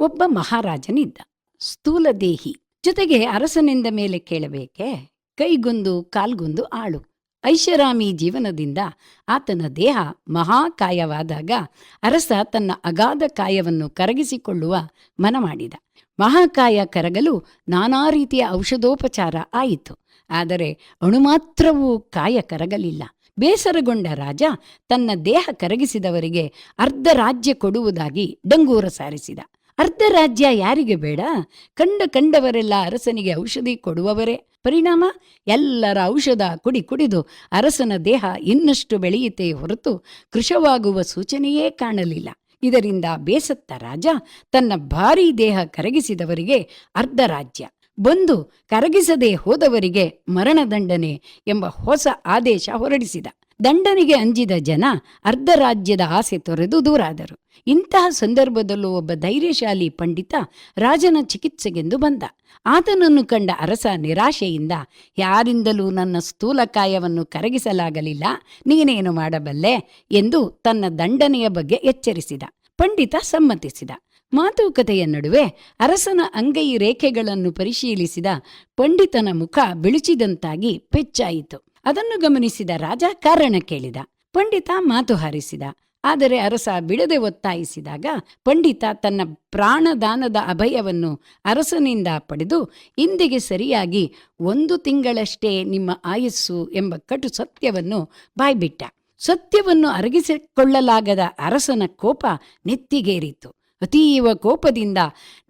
ಒಬ್ಬ ಮಹಾರಾಜನಿದ್ದ. ಸ್ಥೂಲದೇಹಿ ಜೊತೆಗೆ ಅರಸನಿಂದ ಮೇಲೆ ಕೇಳಬೇಕೆ? ಕೈಗೊಂದು, ಕಾಲ್ಗೊಂದು ಆಳು. ಐಷಾರಾಮಿ ಜೀವನದಿಂದ ಆತನ ದೇಹ ಮಹಾಕಾಯವಾದಾಗ ಅರಸ ತನ್ನ ಅಗಾಧ ಕಾಯವನ್ನು ಕರಗಿಸಿಕೊಳ್ಳುವ ಮನ ಮಾಡಿದ ಮಹಾಕಾಯ ಕರಗಲು ನಾನಾ ರೀತಿಯ ಔಷಧೋಪಚಾರ ಆಯಿತು. ಆದರೆ ಅಣುಮಾತ್ರವೂ ಕಾಯ ಕರಗಲಿಲ್ಲ. ಬೇಸರಗೊಂಡ ರಾಜ ತನ್ನ ದೇಹ ಕರಗಿಸಿದವರಿಗೆ ಅರ್ಧ ರಾಜ್ಯ ಕೊಡುವುದಾಗಿ ಡಂಗೂರ ಸಾರಿಸಿದ. ಅರ್ಧ ರಾಜ್ಯ ಯಾರಿಗೆ ಬೇಡ? ಕಂಡ ಕಂಡವರೆಲ್ಲ ಅರಸನಿಗೆ ಔಷಧಿ ಕೊಡುವವರೇ. ಪರಿಣಾಮ? ಎಲ್ಲರ ಔಷಧ ಕುಡಿ ಕುಡಿದು ಅರಸನ ದೇಹ ಇನ್ನಷ್ಟು ಬೆಳೆಯಿತೇ ಹೊರತು ಕೃಶವಾಗುವ ಸೂಚನೆಯೇ ಕಾಣಲಿಲ್ಲ. ಇದರಿಂದ ಬೇಸತ್ತ ರಾಜ ತನ್ನ ಭಾರೀ ದೇಹ ಕರಗಿಸಿದವರಿಗೆ ಅರ್ಧ ರಾಜ್ಯ ಬಂದು ಕರಗಿಸದೆ ಹೋದವರಿಗೆ ಮರಣದಂಡನೆ ಎಂಬ ಹೊಸ ಆದೇಶ ಹೊರಡಿಸಿದ. ದಂಡನೆಗೆ ಅಂಜಿದ ಜನ ಅರ್ಧ ರಾಜ್ಯದ ಆಸೆ ತೊರೆದು ದೂರಾದರು. ಇಂತಹ ಸಂದರ್ಭದಲ್ಲೂ ಒಬ್ಬ ಧೈರ್ಯಶಾಲಿ ಪಂಡಿತ ರಾಜನ ಚಿಕಿತ್ಸೆಗೆಂದು ಬಂದ. ಆತನನ್ನು ಕಂಡ ಅರಸ ನಿರಾಶೆಯಿಂದ, ಯಾರಿಂದಲೂ ನನ್ನ ಸ್ಥೂಲಕಾಯವನ್ನು ಕರಗಿಸಲಾಗಲಿಲ್ಲ, ನೀನೇನು ಮಾಡಬಲ್ಲೆ? ಎಂದು ತನ್ನ ದಂಡನೆಯ ಬಗ್ಗೆ ಎಚ್ಚರಿಸಿದ. ಪಂಡಿತ ಸಮ್ಮತಿಸಿದ. ಮಾತುಕತೆಯ ನಡುವೆ ಅರಸನ ಅಂಗೈ ರೇಖೆಗಳನ್ನು ಪರಿಶೀಲಿಸಿದ ಪಂಡಿತನ ಮುಖ ಬಿಳುಚಿದಂತಾಗಿ ಪೆಚ್ಚಾಯಿತು. ಅದನ್ನು ಗಮನಿಸಿದ ರಾಜ ಕಾರಣ ಕೇಳಿದ. ಪಂಡಿತ ಮಾತು ಹಾರಿಸಿದ. ಆದರೆ ಅರಸ ಬಿಡದೆ ಒತ್ತಾಯಿಸಿದಾಗ ಪಂಡಿತ ತನ್ನ ಪ್ರಾಣದಾನದ ಅಭಯವನ್ನು ಅರಸನಿಂದ ಪಡೆದು ಇಂದಿಗೆ ಸರಿಯಾಗಿ ಒಂದು ತಿಂಗಳಷ್ಟೇ ನಿಮ್ಮ ಆಯಸ್ಸು ಎಂಬ ಕಟು ಸತ್ಯವನ್ನು ಬಾಯ್ಬಿಟ್ಟ. ಸತ್ಯವನ್ನು ಅರಗಿಸಿಕೊಳ್ಳಲಾಗದ ಅರಸನ ಕೋಪ ನೆತ್ತಿಗೇರಿತು. ಅತೀವ ಕೋಪದಿಂದ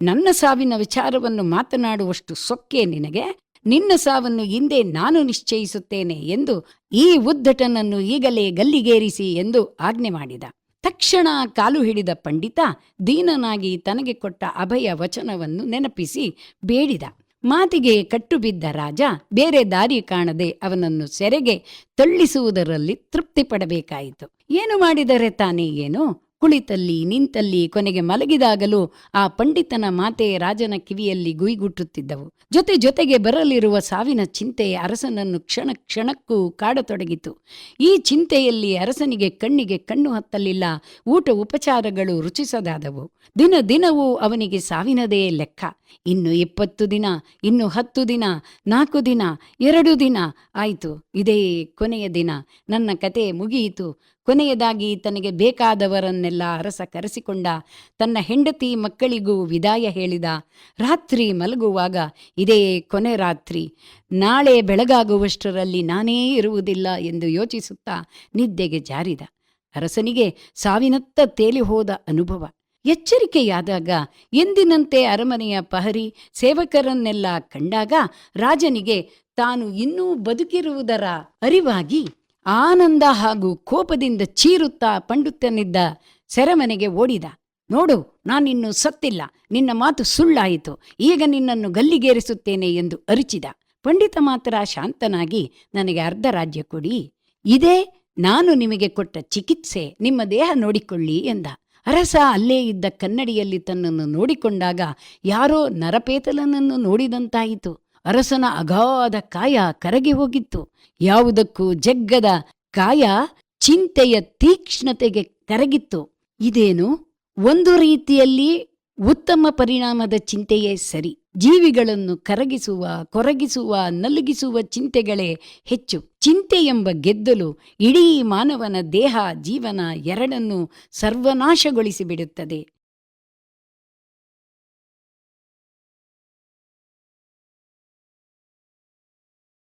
ನನ್ನ ಸಾವಿನ ವಿಚಾರವನ್ನು ಮಾತನಾಡುವಷ್ಟು ಸೊಕ್ಕೆ ನಿನಗೆ ನಿನ್ನ ಸಾವನ್ನು ಹಿಂದೆ ನಾನು ನಿಶ್ಚಯಿಸುತ್ತೇನೆ ಎಂದು ಈ ಉದ್ಧಟನನ್ನು ಈಗಲೇ ಗಲ್ಲಿಗೇರಿಸಿ ಎಂದು ಆಜ್ಞೆ ಮಾಡಿದ. ತಕ್ಷಣ ಕಾಲು ಹಿಡಿದ ಪಂಡಿತ ದೀನನಾಗಿ ತನಗೆ ಕೊಟ್ಟ ಅಭಯ ವಚನವನ್ನು ನೆನಪಿಸಿ ಬೇಡಿದ. ಮಾತಿಗೆ ಕಟ್ಟುಬಿದ್ದ ರಾಜ ಬೇರೆ ದಾರಿ ಕಾಣದೆ ಅವನನ್ನು ಸೆರೆಗೆ ತಳ್ಳಿಸುವುದರಲ್ಲಿ ತೃಪ್ತಿ ಪಡಬೇಕಾಯಿತು. ಏನು ಮಾಡಿದರೆ ತಾನೇ ಏನು? ಕುಳಿತಲ್ಲಿ ನಿಂತಲ್ಲಿ ಕೊನೆಗೆ ಮಲಗಿದಾಗಲೂ ಆ ಪಂಡಿತನ ಮಾತೆ ರಾಜನ ಕಿವಿಯಲ್ಲಿ ಗುಯ್ಗುಟ್ಟುತ್ತಿದ್ದವು. ಜೊತೆ ಜೊತೆಗೆ ಬರಲಿರುವ ಸಾವಿನ ಚಿಂತೆ ಅರಸನನ್ನು ಕ್ಷಣ ಕ್ಷಣಕ್ಕೂ ಕಾಡತೊಡಗಿತು. ಈ ಚಿಂತೆಯಲ್ಲಿ ಅರಸನಿಗೆ ಕಣ್ಣಿಗೆ ಕಣ್ಣು ಹತ್ತಲಿಲ್ಲ, ಊಟ ಉಪಚಾರಗಳು ರುಚಿಸದಾದವು. ದಿನ ದಿನವೂ ಅವನಿಗೆ ಸಾವಿನದೇ ಲೆಕ್ಕ. ಇನ್ನು ಇಪ್ಪತ್ತು ದಿನ, ಇನ್ನು ಹತ್ತು ದಿನ, ನಾಲ್ಕು ದಿನ, ಎರಡು ದಿನ ಆಯಿತು. ಇದೇ ಕೊನೆಯ ದಿನ. ನನ್ನ ಕತೆ ಮುಗಿಯಿತು. ಕೊನೆಯದಾಗಿ ತನಗೆ ಬೇಕಾದವರನ್ನೆಲ್ಲ ಅರಸ ಕರೆಸಿಕೊಂಡ, ತನ್ನ ಹೆಂಡತಿ ಮಕ್ಕಳಿಗೂ ವಿದಾಯ ಹೇಳಿದ. ರಾತ್ರಿ ಮಲಗುವಾಗ ಇದೇ ಕೊನೆ ರಾತ್ರಿ. ನಾಳೆ ಬೆಳಗಾಗುವಷ್ಟರಲ್ಲಿ ನಾನೇ ಇರುವುದಿಲ್ಲ ಎಂದು ಯೋಚಿಸುತ್ತಾ ನಿದ್ದೆಗೆ ಜಾರಿದ. ಅರಸನಿಗೆ ಸಾವಿನತ್ತ ತೇಲಿ ಹೋದ ಅನುಭವ. ಎಚ್ಚರಿಕೆಯಾದಾಗ ಎಂದಿನಂತೆ ಅರಮನೆಯ ಪಹರಿ ಸೇವಕರನ್ನೆಲ್ಲ ಕಂಡಾಗ ರಾಜನಿಗೆ ತಾನು ಇನ್ನೂ ಬದುಕಿರುವುದರ ಅರಿವಾಗಿ ಆನಂದ ಹಾಗೂ ಕೋಪದಿಂದ ಚೀರುತ್ತಾ ಪಂಡುತ್ತನಿದ್ದ ಸೆರೆಮನೆಗೆ ಓಡಿದ. ನೋಡು, ನಾನಿನ್ನು ಸತ್ತಿಲ್ಲ. ನಿನ್ನ ಮಾತು ಸುಳ್ಳಾಯಿತು. ಈಗ ನಿನ್ನನ್ನು ಗಲ್ಲಿಗೇರಿಸುತ್ತೇನೆ ಎಂದು ಅರಿಚಿದ. ಪಂಡಿತ ಮಾತ್ರ ಶಾಂತನಾಗಿ, ನನಗೆ ಅರ್ಧ ರಾಜ್ಯ ಕೊಡಿ. ಇದೇ ನಾನು ನಿಮಗೆ ಕೊಟ್ಟ ಚಿಕಿತ್ಸೆ. ನಿಮ್ಮ ದೇಹ ನೋಡಿಕೊಳ್ಳಿ ಎಂದ. ಅರಸ ಅಲ್ಲೇ ಇದ್ದ ಕನ್ನಡಿಯಲ್ಲಿ ತನ್ನನ್ನು ನೋಡಿಕೊಂಡಾಗ ಯಾರೋ ನರಪೇತಲನನ್ನು ನೋಡಿದಂತಾಯಿತು. ಅರಸನ ಅಗಾಧ ಕಾಯ ಕರಗಿ ಹೋಗಿತ್ತು. ಯಾವುದಕ್ಕೂ ಜಗ್ಗದ ಕಾಯ ಚಿಂತೆಯ ತೀಕ್ಷ್ಣತೆಗೆ ಕರಗಿತ್ತು. ಇದೇನು? ಒಂದು ರೀತಿಯಲ್ಲಿ ಉತ್ತಮ ಪರಿಣಾಮದ ಚಿಂತೆಯೇ ಸರಿ. ಜೀವಿಗಳನ್ನು ಕರಗಿಸುವ, ಕೊರಗಿಸುವ, ನಲುಗಿಸುವ ಚಿಂತೆಗಳೇ ಹೆಚ್ಚು. ಚಿಂತೆ ಎಂಬ ಗೆದ್ದಲು ಇಡೀ ಮಾನವನ ದೇಹ, ಜೀವನ ಎರಡನ್ನೂ ಸರ್ವನಾಶಗೊಳಿಸಿಬಿಡುತ್ತದೆ.